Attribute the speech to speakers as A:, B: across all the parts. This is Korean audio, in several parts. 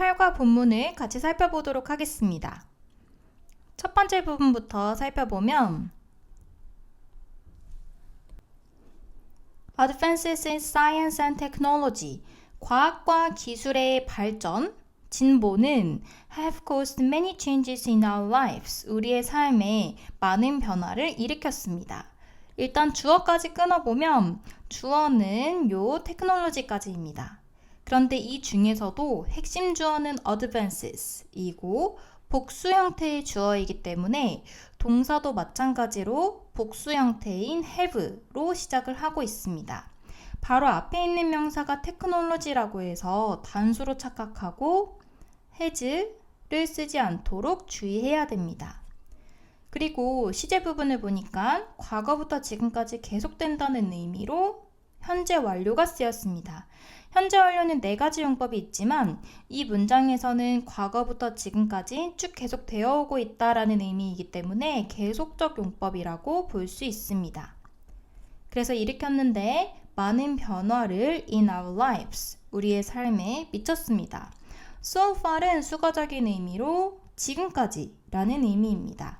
A: 18과 본문을 같이 살펴보도록 하겠습니다. 첫 번째 부분부터 살펴보면 Advances in Science and Technology 과학과 기술의 발전, 진보는 have caused many changes in our lives. 우리의 삶에 많은 변화를 일으켰습니다. 일단 주어까지 끊어보면 주어는 요 테크놀로지까지입니다. 그런데 이 중에서도 핵심 주어는 advances이고 복수 형태의 주어이기 때문에 동사도 마찬가지로 복수 형태인 have로 시작을 하고 있습니다. 바로 앞에 있는 명사가 테크놀로지라고 해서 단수로 착각하고 has를 쓰지 않도록 주의해야 됩니다. 그리고 시제 부분을 보니까 과거부터 지금까지 계속된다는 의미로 현재 완료가 쓰였습니다. 현재 완료는 네 가지 용법이 있지만 이 문장에서는 과거부터 지금까지 쭉 계속 되어 오고 있다라는 의미이기 때문에 계속적 용법이라고 볼 수 있습니다. 그래서 일으켰는데 많은 변화를 in our lives, 우리의 삶에 미쳤습니다. so far은 수거적인 의미로 지금까지라는 의미입니다.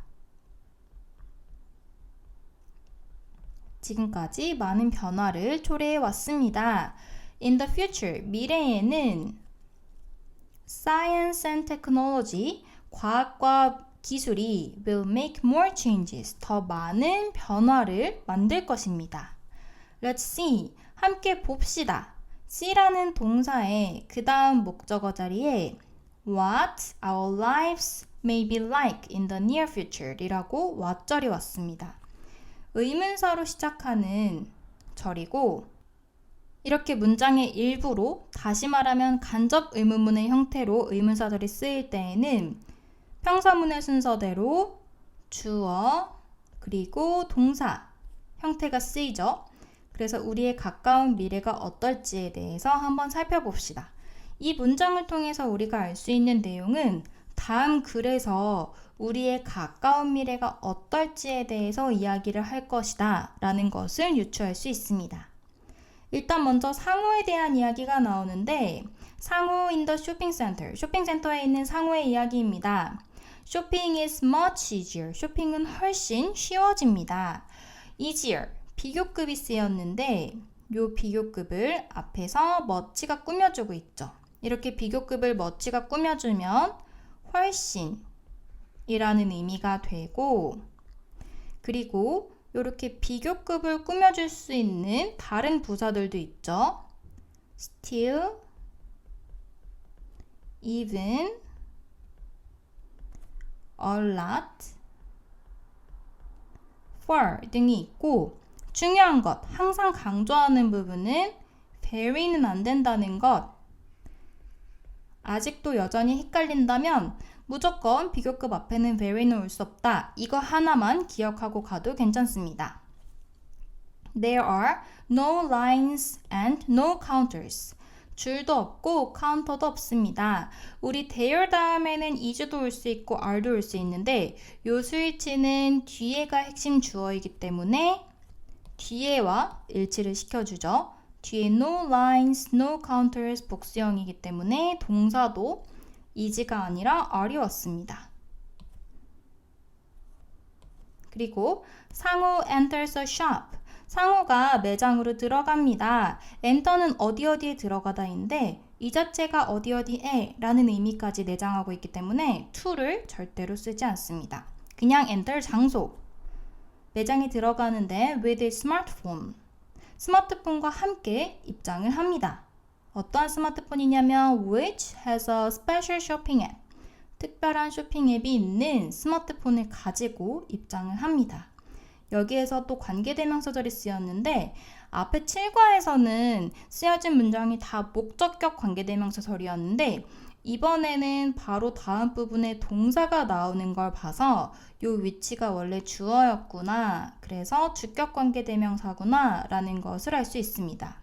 A: 지금까지 많은 변화를 초래해 왔습니다. In the future, 미래에는 science and technology, 과학과 기술이 will make more changes, 더 많은 변화를 만들 것입니다. Let's see, 함께 봅시다. see라는 동사의 그 다음 목적어 자리에 what our lives may be like in the near future 이라고 what절이 왔습니다. 의문사로 시작하는 절이고 이렇게 문장의 일부로 다시 말하면 간접 의문문의 형태로 의문사절이 쓰일 때에는 평서문의 순서대로 주어 그리고 동사 형태가 쓰이죠. 그래서 우리의 가까운 미래가 어떨지에 대해서 한번 살펴봅시다. 이 문장을 통해서 우리가 알 수 있는 내용은 다음 글에서 우리의 가까운 미래가 어떨지에 대해서 이야기를 할 것이다 라는 것을 유추할 수 있습니다. 일단 먼저 상호에 대한 이야기가 나오는데 상호 shopping center, 쇼핑센터에 있는 상호의 이야기입니다. Shopping is much easier. 쇼핑은 훨씬 쉬워집니다. easier, 비교급이 쓰였는데 요 비교급을 앞에서 멋지가 꾸며주고 있죠. 이렇게 비교급을 멋지가 꾸며주면 훨씬 이라는 의미가 되고 그리고 이렇게 비교급을 꾸며줄 수 있는 다른 부사들도 있죠. still, even, a lot, for 등이 있고 중요한 것, 항상 강조하는 부분은 very는 안 된다는 것. 아직도 여전히 헷갈린다면 무조건 비교급 앞에는 very는 올 수 없다. 이거 하나만 기억하고 가도 괜찮습니다. There are no lines and no counters. 줄도 없고 카운터도 없습니다. 우리 there 다음에는 is도 올 수 있고 are도 올 수 있는데 요 스위치는 뒤에가 핵심 주어이기 때문에 뒤에와 일치를 시켜주죠. 뒤에 no lines, no counters 복수형이기 때문에 동사도 is가 아니라 are였습니다. 그리고 상호 enters a shop. 상호가 매장으로 들어갑니다. enter는 어디 어디에 들어가다인데 이 자체가 어디 어디에 라는 의미까지 내장하고 있기 때문에 to를 절대로 쓰지 않습니다. 그냥 enter 장소. 매장에 들어가는데 with a smartphone. 스마트폰과 함께 입장을 합니다. 어떠한 스마트폰이냐면 which has a special shopping app. 특별한 쇼핑 앱이 있는 스마트폰을 가지고 입장을 합니다. 여기에서 또 관계대명사절이 쓰였는데 앞에 7과에서는 쓰여진 문장이 다 목적격 관계대명사절이었는데 이번에는 바로 다음 부분에 동사가 나오는 걸 봐서 요 위치가 원래 주어였구나. 그래서 주격 관계 대명사구나 라는 것을 알 수 있습니다.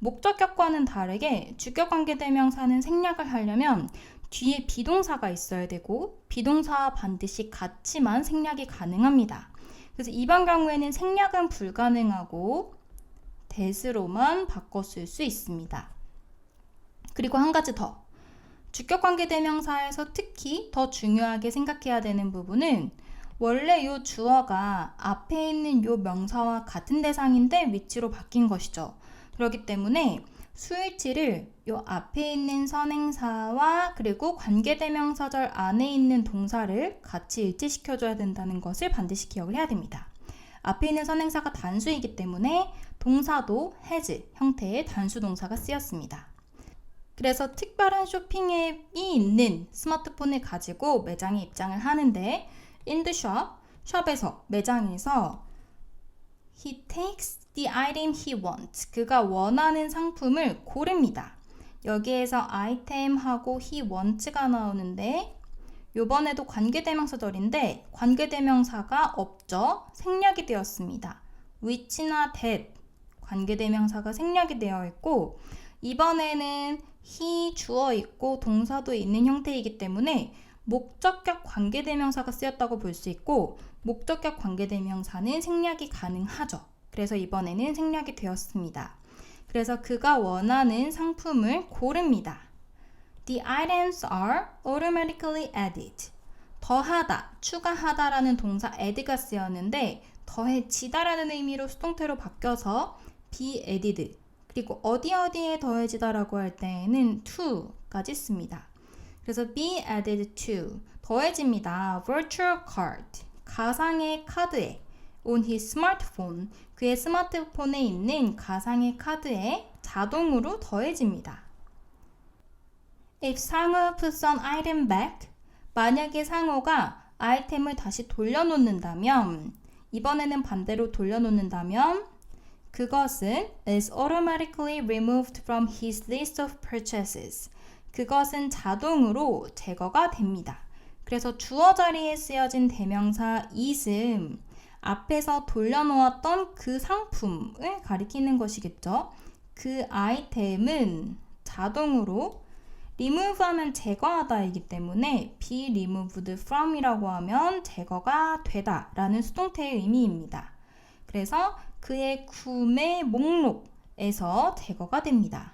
A: 목적격과는 다르게 주격 관계 대명사는 생략을 하려면 뒤에 비동사가 있어야 되고 비동사와 반드시 같이만 생략이 가능합니다. 그래서 이번 경우에는 생략은 불가능하고 대스로만 쓸수 있습니다. 그리고 한 가지 더. 주격 관계 대명사에서 특히 더 중요하게 생각해야 되는 부분은 원래 요 주어가 앞에 있는 요 명사와 같은 대상인데 위치로 바뀐 것이죠. 그렇기 때문에 수일치를 요 앞에 있는 선행사와 그리고 관계대명사절 안에 있는 동사를 같이 일치시켜줘야 된다는 것을 반드시 기억을 해야 됩니다. 앞에 있는 선행사가 단수이기 때문에 동사도 has 형태의 단수 동사가 쓰였습니다. 그래서 특별한 쇼핑 앱이 있는 스마트폰을 가지고 매장에 입장을 하는데 shop, 샵에서 매장에서 he takes the item he wants. 그가 원하는 상품을 고릅니다. 여기에서 item하고 he wants가 나오는데 요번에도 관계대명사절인데 관계대명사가 없죠. 생략이 되었습니다. which나 that 관계대명사가 생략이 되어 있고 이번에는 he 주어 있고 동사도 있는 형태이기 때문에 목적격 관계대명사가 쓰였다고 볼 수 있고 목적격 관계대명사는 생략이 가능하죠. 그래서 이번에는 생략이 되었습니다. 그래서 그가 원하는 상품을 고릅니다. The items are automatically added. 더하다, 추가하다라는 동사 add가 쓰였는데 더해지다라는 의미로 수동태로 바뀌어서 be added. 그리고 어디 어디에 더해지다라고 할 때에는 to까지 씁니다. 그래서 be added to 더해집니다. virtual card 가상의 카드에 on his smartphone 그의 스마트폰에 있는 가상의 카드에 자동으로 더해집니다. If 상호 puts an item back 만약에 상호가 아이템을 다시 돌려놓는다면 이번에는 반대로 돌려놓는다면 그것은 is automatically removed from his list of purchases. 그것은 자동으로 제거가 됩니다. 그래서 주어 자리에 쓰여진 대명사 is은 앞에서 돌려놓았던 그 상품을 가리키는 것이겠죠. 그 아이템은 자동으로 remove 하면 제거하다이기 때문에 be removed from이라고 하면 제거가 되다 라는 수동태의 의미입니다. 그래서 그의 구매 목록에서 제거가 됩니다.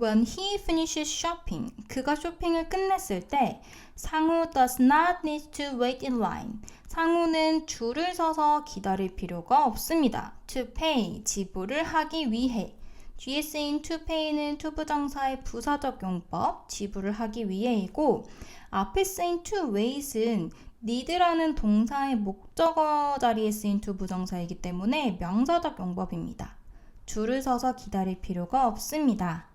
A: When he finishes shopping, 그가 쇼핑을 끝냈을 때 상우 does not need to wait in line. 상우는 줄을 서서 기다릴 필요가 없습니다. To pay, 지불을 하기 위해. 뒤에 쓰인 to pay는 to 부정사의 부사적 용법, 지불을 하기 위해이고 앞에 쓰인 to wait은 need라는 동사의 목적어 자리에 쓰인 to 부정사이기 때문에 명사적 용법입니다. 줄을 서서 기다릴 필요가 없습니다.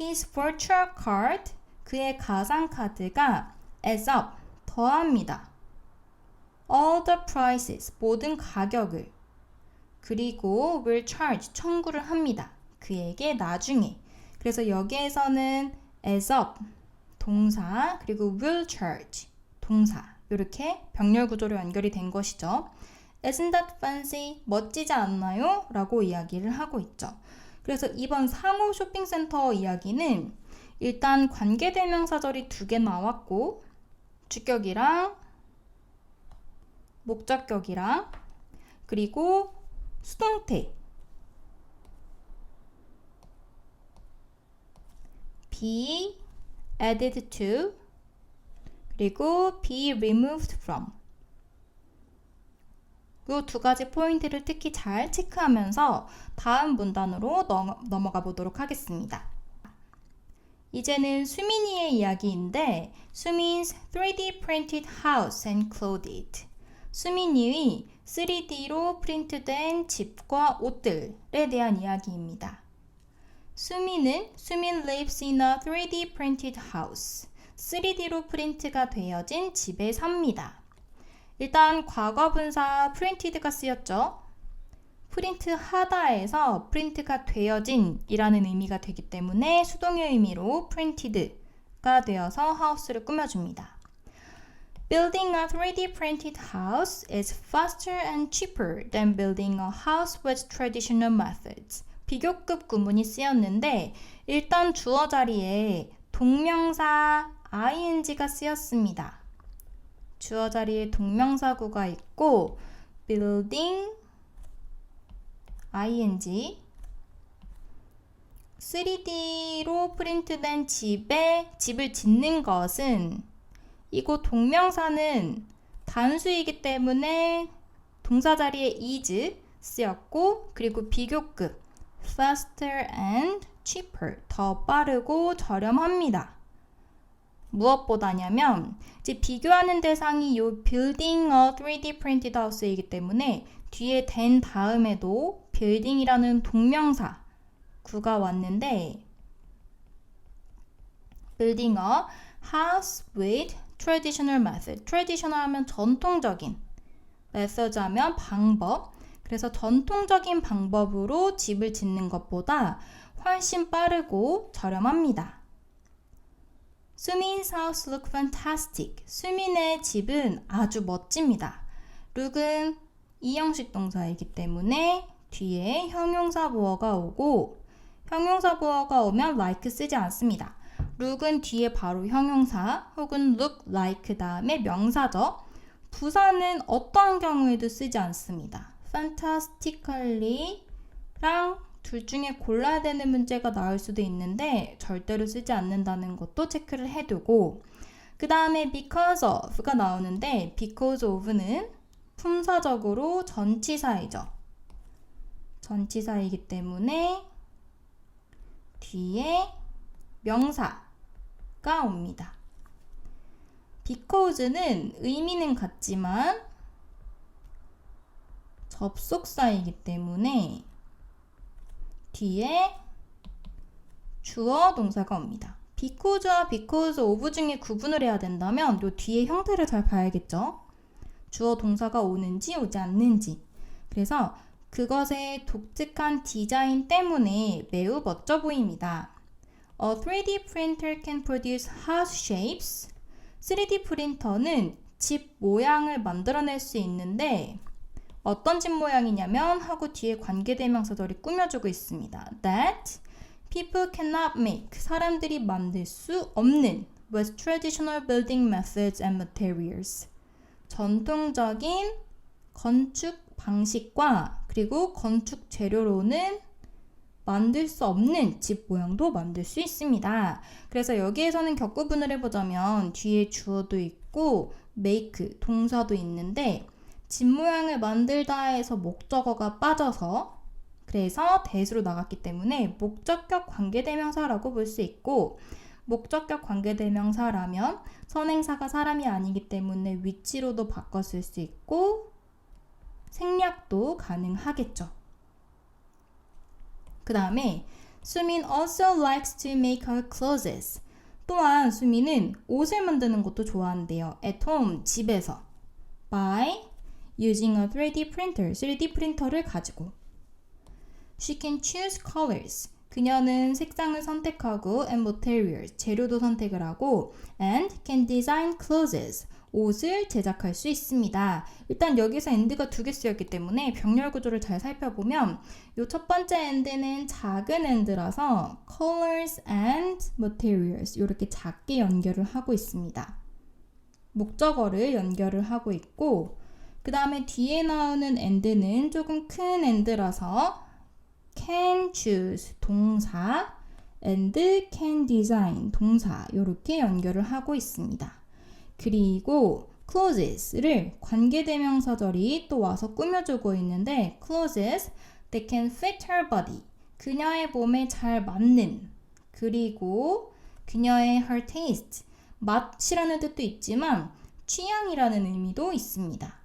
A: His virtual card, 그의 가상 카드가 adds up, 더합니다. All the prices, 모든 가격을. 그리고 will charge, 청구를 합니다. 그에게 나중에. 그래서 여기에서는 adds up, 동사, 그리고 will charge, 동사. 이렇게 병렬 구조로 연결이 된 것이죠. Isn't that fancy? 멋지지 않나요? 라고 이야기를 하고 있죠. 그래서 이번 상호 쇼핑센터 이야기는 일단 관계대명사절이 두 개 나왔고 주격이랑 목적격이랑 그리고 수동태 be added to 그리고 be removed from 이 두 가지 포인트를 특히 잘 체크하면서 다음 문단으로 넘어가 보도록 하겠습니다. 이제는 수민이의 이야기인데 수민's 3D printed house and clothed 수민이의 3D로 프린트된 집과 옷들에 대한 이야기입니다. 수민은 수민 lives in a 3D printed house 3D로 프린트가 되어진 집에 삽니다. 일단 과거 분사 프린티드가 쓰였죠. 프린트 하다에서 프린트가 되어진 이라는 의미가 되기 때문에 수동의 의미로 프린티드가 되어서 하우스를 꾸며줍니다. Building a 3D printed house is faster and cheaper than building a house with traditional methods. 비교급 구문이 쓰였는데 일단 주어 자리에 동명사 ing가 쓰였습니다. 주어 자리에 동명사구가 있고 building ing 3D로 프린트된 집에 집을 짓는 것은 이곳 동명사는 단수이기 때문에 동사 자리에 is 쓰였고 그리고 비교급 faster and cheaper 더 빠르고 저렴합니다. 무엇보다냐면 이제 비교하는 대상이 요 building a 3D printed house이기 때문에 뒤에 된 다음에도 building이라는 동명사 구가 왔는데 building a house with traditional method. traditional 하면 전통적인 methods 하면 방법. 그래서 전통적인 방법으로 집을 짓는 것보다 훨씬 빠르고 저렴합니다. 수민's house look fantastic. 수민의 집은 아주 멋집니다. look은 이형식 동사이기 때문에 뒤에 형용사 보어가 오고 형용사 보어가 오면 like 쓰지 않습니다. look은 뒤에 바로 형용사 혹은 look like 다음에 명사죠. 부사는 어떠한 경우에도 쓰지 않습니다. fantastically랑 둘 중에 골라야 되는 문제가 나올 수도 있는데 절대로 쓰지 않는다는 것도 체크를 해두고 그 다음에 because of가 나오는데 because of는 품사적으로 전치사이죠. 전치사이기 때문에 뒤에 명사가 옵니다. because는 의미는 같지만 접속사이기 때문에 뒤에 주어 동사가 옵니다. because와 because of 중에 구분을 해야 된다면 요 뒤에 형태를 잘 봐야겠죠. 주어 동사가 오는지 오지 않는지. 그래서 그것의 독특한 디자인 때문에 매우 멋져 보입니다. A 3D printer can produce house shapes. 3D 프린터는 집 모양을 만들어낼 수 있는데 어떤 집 모양이냐면 하고 뒤에 관계대명사절이 꾸며주고 있습니다. That people cannot make. 사람들이 만들 수 없는 with traditional building methods and materials. 전통적인 건축 방식과 그리고 건축 재료로는 만들 수 없는 집 모양도 만들 수 있습니다. 그래서 여기에서는 격구분을 해보자면 뒤에 주어도 있고 make 동사도 있는데 집 모양을 만들다 해서 목적어가 빠져서 그래서 대수로 나갔기 때문에 목적격 관계대명사라고 볼 수 있고 목적격 관계대명사라면 선행사가 사람이 아니기 때문에 위치로도 쓸수 있고 생략도 가능하겠죠. 그 다음에 수민 also likes to make her clothes. 또한 수민은 옷을 만드는 것도 좋아한대요. at home, 집에서. by using a 3D printer, 3D 프린터를 가지고. She can choose colors. 그녀는 색상을 선택하고 and materials, 재료도 선택을 하고 and can design clothes. 옷을 제작할 수 있습니다. 일단 여기서 and가 두 개 쓰였기 때문에 병렬 구조를 잘 살펴보면 이 첫 번째 and는 작은 and라서 colors and materials 이렇게 작게 연결을 하고 있습니다. 목적어를 연결을 하고 있고 그 다음에 뒤에 나오는 and는 조금 큰 and라서 can choose 동사 and can design 동사 이렇게 연결을 하고 있습니다. 그리고 clothes를 관계대명사절이 또 와서 꾸며주고 있는데 clothes that can fit her body 그녀의 몸에 잘 맞는 그리고 그녀의 her taste 맛이라는 뜻도 있지만 취향이라는 의미도 있습니다.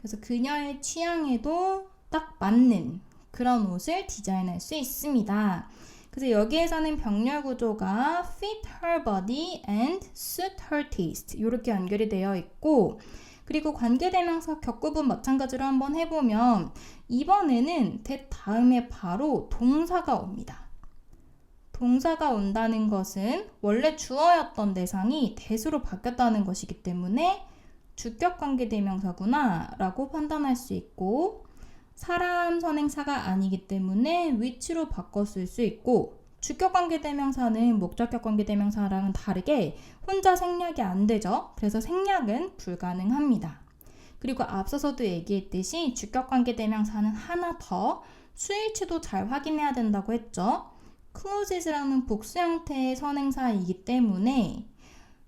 A: 그래서 그녀의 취향에도 딱 맞는 그런 옷을 디자인할 수 있습니다. 그래서 여기에서는 병렬 구조가 fit her body and suit her taste 이렇게 연결이 되어 있고 그리고 관계대명사 격구분 마찬가지로 한번 해보면 이번에는 that 다음에 바로 동사가 옵니다. 동사가 온다는 것은 원래 주어였던 대상이 대수로 바뀌었다는 것이기 때문에 주격 관계 대명사구나 라고 판단할 수 있고 사람 선행사가 아니기 때문에 위치로 쓸수 있고 주격 관계 대명사는 목적격 관계 대명사랑은 다르게 혼자 생략이 안 되죠. 그래서 생략은 불가능합니다. 그리고 앞서서도 얘기했듯이 주격 관계 대명사는 하나 더 수일치도 잘 확인해야 된다고 했죠. clauses라는 복수 형태의 선행사이기 때문에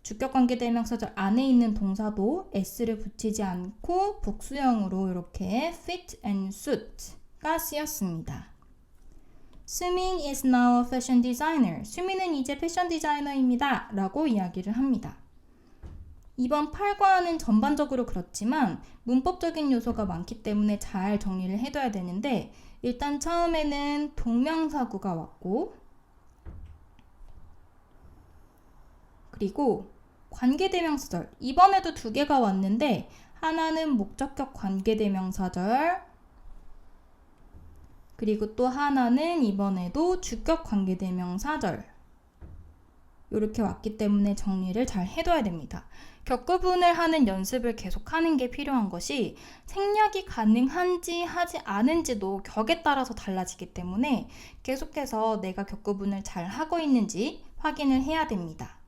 A: 주격 관계 대명사절 안에 있는 동사도 s를 붙이지 않고 복수형으로 이렇게 fit and suit가 쓰였습니다. 수민 is now a fashion designer. 수민은 이제 패션 디자이너입니다. 라고 이야기를 합니다. 이번 8과는 전반적으로 그렇지만 문법적인 요소가 많기 때문에 잘 정리를 해둬야 되는데 일단 처음에는 동명사구가 왔고 그리고 관계대명사절 이번에도 두 개가 왔는데 하나는 목적격 관계대명사절 그리고 또 하나는 이번에도 주격 관계대명사절 이렇게 왔기 때문에 정리를 잘 해둬야 됩니다. 격구분을 하는 연습을 계속하는 게 필요한 것이 생략이 가능한지 하지 않은지도 격에 따라서 달라지기 때문에 계속해서 내가 격구분을 잘 하고 있는지 확인을 해야 됩니다.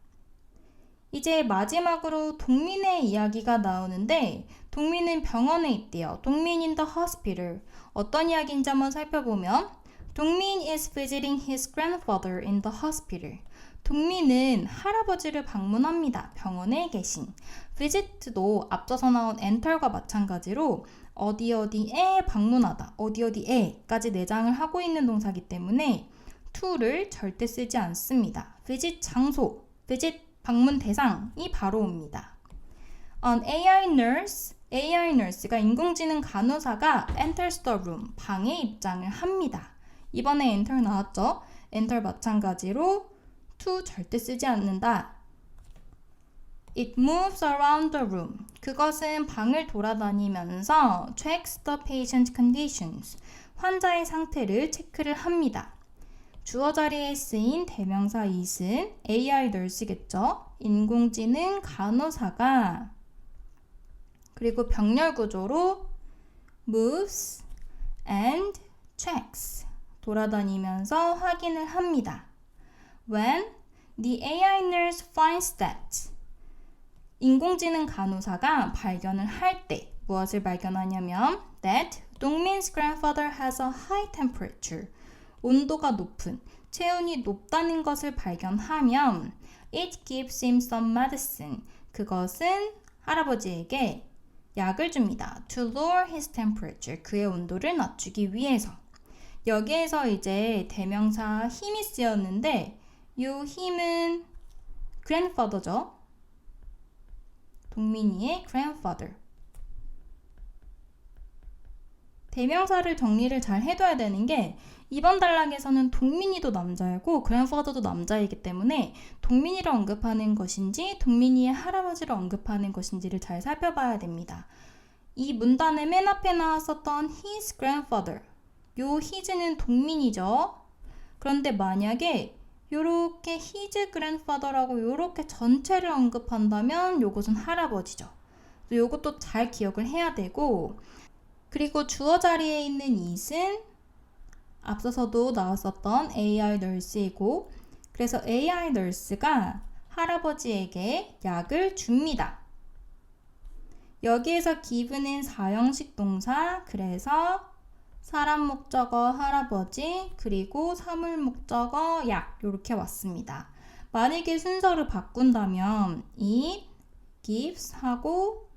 A: 이제 마지막으로 동민의 이야기가 나오는데 동민은 병원에 있대요. 동민 in the hospital. 어떤 이야기인지 한번 살펴보면 동민 is visiting his grandfather in the hospital. 동민은 할아버지를 방문합니다. 병원에 계신. visit도 앞서서 나온 enter과 마찬가지로 어디 어디에 방문하다, 어디 어디에까지 내장을 하고 있는 동사기 때문에 to를 절대 쓰지 않습니다. visit 장소, visit 방문 대상이 바로 옵니다. An AI nurse, AI nurse가 인공지능 간호사가 enters the room, 방에 입장을 합니다. 이번에 enter 나왔죠? enter 마찬가지로 to 절대 쓰지 않는다. It moves around the room. 그것은 방을 돌아다니면서 checks the patient conditions. 환자의 상태를 체크를 합니다. 주어 자리에 쓰인 대명사 it은 AI nurse겠죠. 인공지능 간호사가 그리고 병렬 구조로 moves and checks 돌아다니면서 확인을 합니다. When the AI nurse finds that 인공지능 간호사가 발견을 할 때 무엇을 발견하냐면 that 동민's grandfather has a high temperature 온도가 높은 체온이 높다는 것을 발견하면 it gives him some medicine 그것은 할아버지에게 약을 줍니다. To lower his temperature. 그의 온도를 낮추기 위해서. 여기에서 이제 대명사 힘이 쓰였는데 이 힘은 grandfather죠. 동민이의 grandfather. 대명사를 정리를 잘 해둬야 되는 게 이번 단락에서는 동민이도 남자이고 grandfather도 남자이기 때문에 동민이를 언급하는 것인지 동민이의 할아버지를 언급하는 것인지를 잘 살펴봐야 됩니다. 이 문단의 맨 앞에 나왔었던 his grandfather 요 his는 동민이죠. 그런데 만약에 요렇게 his grandfather라고 요렇게 전체를 언급한다면 요것은 할아버지죠. 요것도 잘 기억을 해야 되고 그리고 주어 자리에 있는 it은 앞서서도 나왔었던 AI nurse이고 그래서 AI nurse가 할아버지에게 약을 줍니다. 여기에서 give는 사형식 동사 그래서 사람 목적어 할아버지 그리고 사물 목적어 약 이렇게 왔습니다. 만약에 순서를 바꾼다면 it gives 하고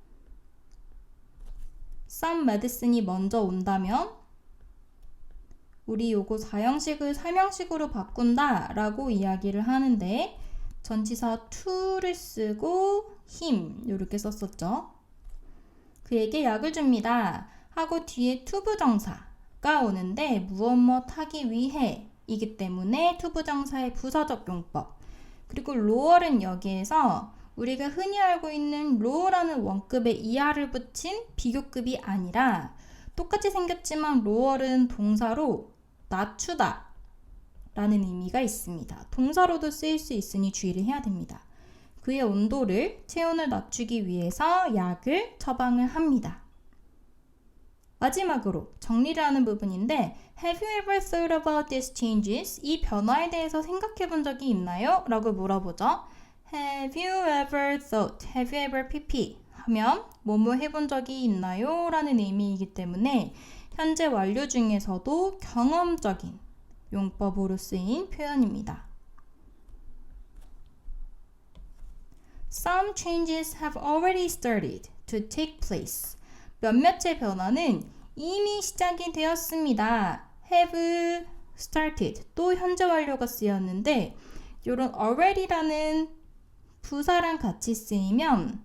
A: some medicine이 먼저 온다면 우리 요거 사형식을 삼형식으로 바꾼다 라고 이야기를 하는데 전치사 to를 쓰고 him 이렇게 썼었죠. 그에게 약을 줍니다. 하고 뒤에 투부정사가 오는데 무엇 무엇 하기 위해 이기 때문에 투부정사의 부사적 용법 그리고 로어는 여기에서 우리가 흔히 알고 있는 로어라는 원급에 이하를 붙인 비교급이 아니라 똑같이 생겼지만 로어는 동사로 낮추다 라는 의미가 있습니다. 동사로도 쓰일 수 있으니 주의를 해야 됩니다. 그의 온도를 체온을 낮추기 위해서 약을 처방을 합니다. 마지막으로 정리를 하는 부분인데 Have you ever thought about these changes? 이 변화에 대해서 생각해 본 적이 있나요? 라고 물어보죠. Have you ever thought? Have you ever pp? 하면 뭐뭐 해본 적이 있나요? 라는 의미이기 때문에 현재 완료 중에서도 경험적인 용법으로 쓰인 표현입니다. Some changes have already started to take place. 몇몇의 변화는 이미 시작이 되었습니다. have started 또 현재 완료가 쓰였는데 이런 already라는 부사랑 같이 쓰이면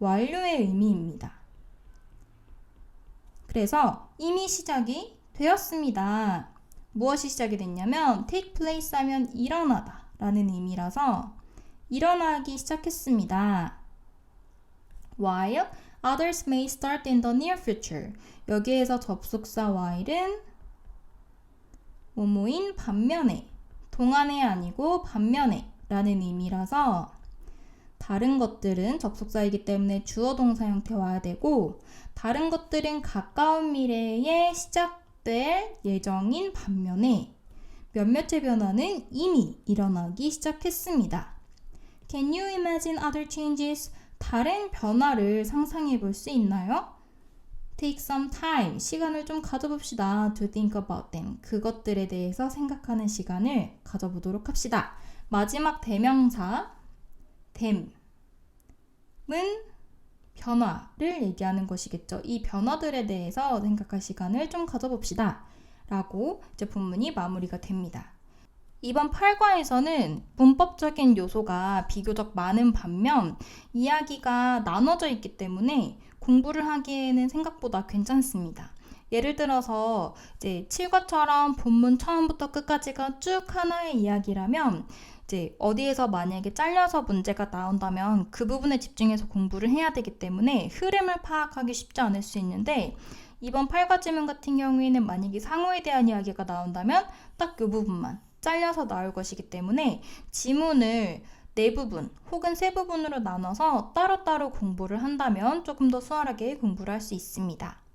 A: 완료의 의미입니다. 그래서 이미 시작이 되었습니다. 무엇이 시작이 됐냐면 take place 하면 일어나다 라는 의미라서 일어나기 시작했습니다. While others may start in the near future. 여기에서 접속사 while은 모모인 반면에 동안에 아니고 반면에 라는 의미라서 다른 것들은 접속사이기 때문에 주어 동사 형태 와야 되고 다른 것들은 가까운 미래에 시작될 예정인 반면에 몇몇의 변화는 이미 일어나기 시작했습니다. Can you imagine other changes? 다른 변화를 상상해 볼 수 있나요? Take some time. 시간을 좀 가져봅시다. To think about them. 그것들에 대해서 생각하는 시간을 가져보도록 합시다. 마지막 대명사 them은 변화를 얘기하는 것이겠죠. 이 변화들에 대해서 생각할 시간을 좀 가져봅시다. 라고 이제 본문이 마무리가 됩니다. 이번 8과에서는 문법적인 요소가 비교적 많은 반면 이야기가 나눠져 있기 때문에 공부를 하기에는 생각보다 괜찮습니다. 예를 들어서 이제 7과처럼 본문 처음부터 끝까지가 쭉 하나의 이야기라면 이제 어디에서 만약에 잘려서 문제가 나온다면 그 부분에 집중해서 공부를 해야 되기 때문에 흐름을 파악하기 쉽지 않을 수 있는데 이번 8과 지문 같은 경우에는 만약에 상호에 대한 이야기가 나온다면 딱 그 부분만 잘려서 나올 것이기 때문에 지문을 네 부분 혹은 세 부분으로 나눠서 따로따로 공부를 한다면 조금 더 수월하게 공부를 할 수 있습니다.